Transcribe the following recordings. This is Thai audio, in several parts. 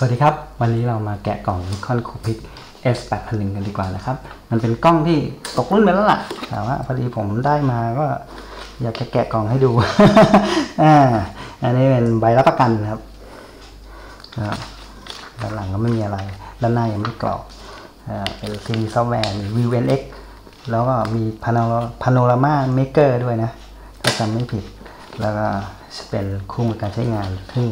สวัสดีครับ วันนี้เรามาแกะกล่อง Nikon Coolpix S 8 0 0กันดีกว่านะครับ มันเป็นกล้องที่ตกรุ่นไปแล้วล่ะ แต่ว่าพอดีผมได้มาก็อยากจะแกะกล่องให้ดูอ่าอันนี้เป็นใบรับประกันครับด้านหลังก็ไม่มีอะไร ด้านหน้ายังไม่กรอกอ่าเป็นซีซอฟต์แวร์มี VNX แล้วก็มี Panorama Maker ด้วยนะ ถ้าจำไม่ผิด แล้วก็เป็นคู่มือการใช้งานซึ่ง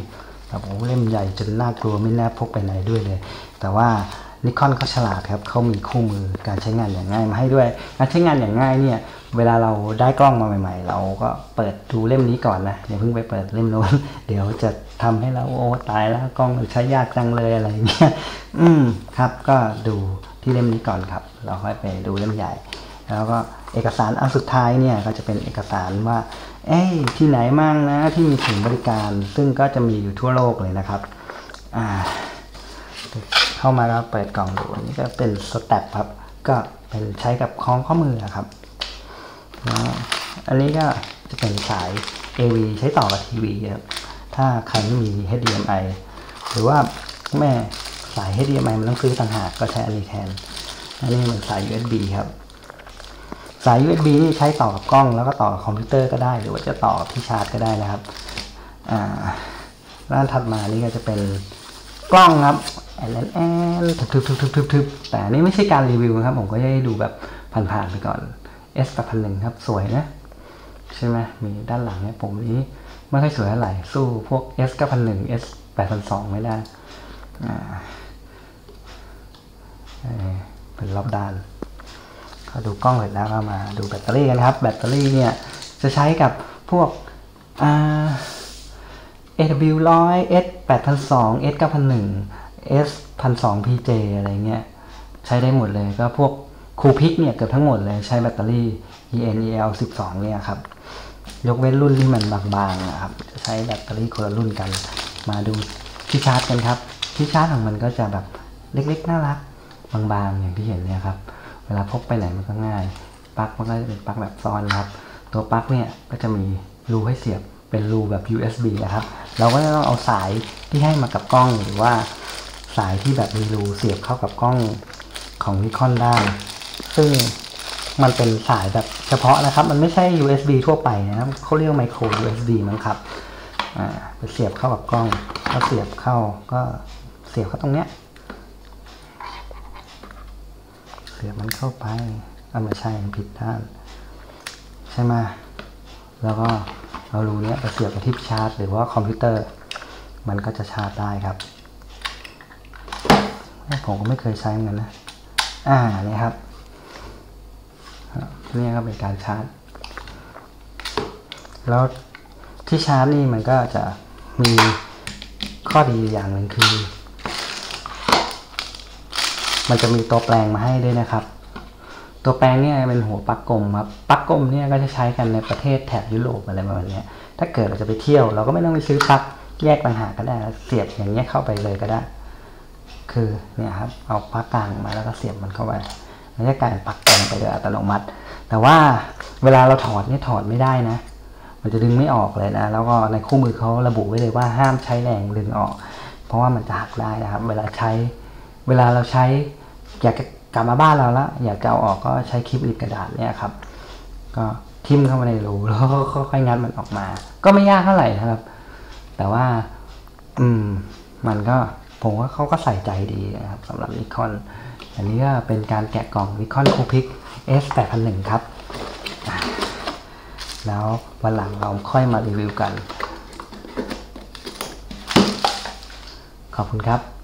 แบบโอ้เล่มใหญ่จนน่ากลัวไม่น่าพกไปไหนด้วยเลย แต่ว่านิคอนเขาฉลาดครับเขามีคู่มือการใช้งานอย่างง่ายมาให้ด้วยการใช้งานอย่างง่ายเนี่ยเวลาเราได้กล้องมาใหม่ ๆ เราก็เปิดดูเล่มนี้ก่อนนะอย่าเพิ่งไปเปิดเล่มโน้นเดี๋ยวจะทำให้เราโอ้ตายแล้วกล้องมันใช้ยากจังเลยอะไรเงี้ยอืมครับก็ดูที่เล่มนี้ก่อนครับ เราค่อยไปดูเล่มใหญ่ แล้วก็เอกสารอันสุดท้ายเนี่ยก็จะเป็นเอกสารว่า เอ้ยที่ไหนมั่งนะที่มีศูนย์บริการ ซึ่งก็จะมีอยู่ทั่วโลกเลยนะครับ อ่า เข้ามาแล้วเปิดกล่องดูนนี้ก็เป็นสแตปครับ ก็เป็นใช้กับคล้องข้อมือครับอันนี้ก็จะเป็นสาย AV ใช้ต่อกับทีวีครับ ถ้าใครไม่มี HDMI หรือว่าแม่สาย HDMI มันต้องซื้อต่างหากก็ใช้อันนี้แทนอันนี้เป็นสาย USB ครับ สาย USB นี่ใช้ต่อกับกล้อง แล้วก็ต่อกับคอมพิวเตอร์ก็ได้ หรือว่าจะต่อที่ชาร์จก็ได้นะครับด้านถัดมานี่ก็จะเป็นกล้องครับแอนแอนแอนทึบทึบทึบทึบทึบแต่นี่ไม่ใช่การรีวิวนะครับ ผมก็จะให้ดูแบบผ่านๆไปก่อน S 8 0 0ครับ สวยนะ ใช่ไหมมีด้านหลังเนี่ยผมนี้ไม่ค่อยสวยเท่าไหร่ สู้พวก S 9,001 S 8 0 0 ไม่ได้เป็นรอบด้าน ก็ดูกล้องเสร็จแล้วก็มาดูแบตเตอรี่กันครับ แบตเตอรี่เนี่ยจะใช้กับพวกอ่า AW 100 S 8002 S 9001 S 1002 PJ อะไรเงี้ยใช้ได้หมดเลยก็พวกคูพิกเนี่ยเกือบทั้งหมดเลยใช้แบตเตอรี่ ENEL 12เนี่ยครับ ยกเว้นรุ่นที่มันบางๆนะครับ จะใช้แบตเตอรี่คนละรุ่นกัน มาดูที่ชาร์จกันครับที่ชาร์จของมันก็จะแบบเล็กๆ น่ารักบางๆอย่างที่เห็นเนี่ยครับ เวลาพกไปไหนมันก็ง่ายปลั๊กมันก็จะเป็นปลั๊กแบบซ้อนครับ ตัวปลั๊กเนี่ยก็จะมีรูให้เสียบเป็นรูแบบ USB นะครับ เราก็จะต้องเอาสายที่ให้มากับกล้องหรือว่าสายที่แบบมีรูเสียบเข้ากับกล้องของนิคอนได้ ซึ่งมันเป็นสายแบบเฉพาะนะครับ มันไม่ใช่ USB ทั่วไปนะครับเขาเรียกไมโคร USB มั้งครับ อ่าเสียบเข้ากับกล้องก็เสียบเข้าก็เสียบเข้าตรงเนี้ย เสียบมันเข้าไปอ่าไม่ใช่มันผิดด้าน ใช่ไหมแล้วก็เอารูเนี้ยไปเสียบกับที่ชาร์จ หรือว่าคอมพิวเตอร์ มันก็จะชาร์จได้ครับ ผมก็ไม่เคยใช้เหมือนกันนะ อ่าเนี่ยครับนี่ก็เป็นการชาร์จ แล้วที่ชาร์จนี่มันก็จะมีข้อดีอย่างหนึ่งคือ มันจะมีตัวแปลงมาให้ด้วยนะครับ ตัวแปลงเนี่ยเป็นหัวปักกลมครับปักกลมเนี่ยก็จะใช้กันในประเทศแถบยุโรปอะไรประมาณนี้ถ้าเกิดเราจะไปเที่ยว เราก็ไม่ต้องไปซื้อปักแยกต่างหากก็ได้เสียบอย่างเงี้ยเข้าไปเลยก็ได้ คือเนี่ยครับเอาปักกลางมาแล้วก็เสียบมันเข้าไปมันจะกลายเป็นปักกลางไปโดยอัตโนมัติ แต่ว่าเวลาเราถอดเนี่ยถอดไม่ได้นะ มันจะดึงไม่ออกเลยนะ แล้วก็ในคู่มือเขาระบุไว้เลยว่าห้ามใช้แรงดึงออก เพราะว่ามันจะหักได้นะครับ เวลาใช้ เวลาเราใช้อยากจะกลับมาบ้านเราละอยากจะเอาออกก็ใช้คลิปอิดกระดาษเนี่ยครับ ก็ทิ่มเข้ามาในรูแล้วก็ค่อยๆงัดมันออกมา ก็ไม่ยากเท่าไหร่นะครับ แต่ว่า อืม มันก็ผมว่าเขาก็ใส่ใจดีนะครับสำหรับนิคอนอันนี้ก็เป็นการแกะกล่องนิคอนคูพิก S 8 0 0ครับ แล้ววันหลังเราค่อยมารีวิวกัน ขอบคุณครับ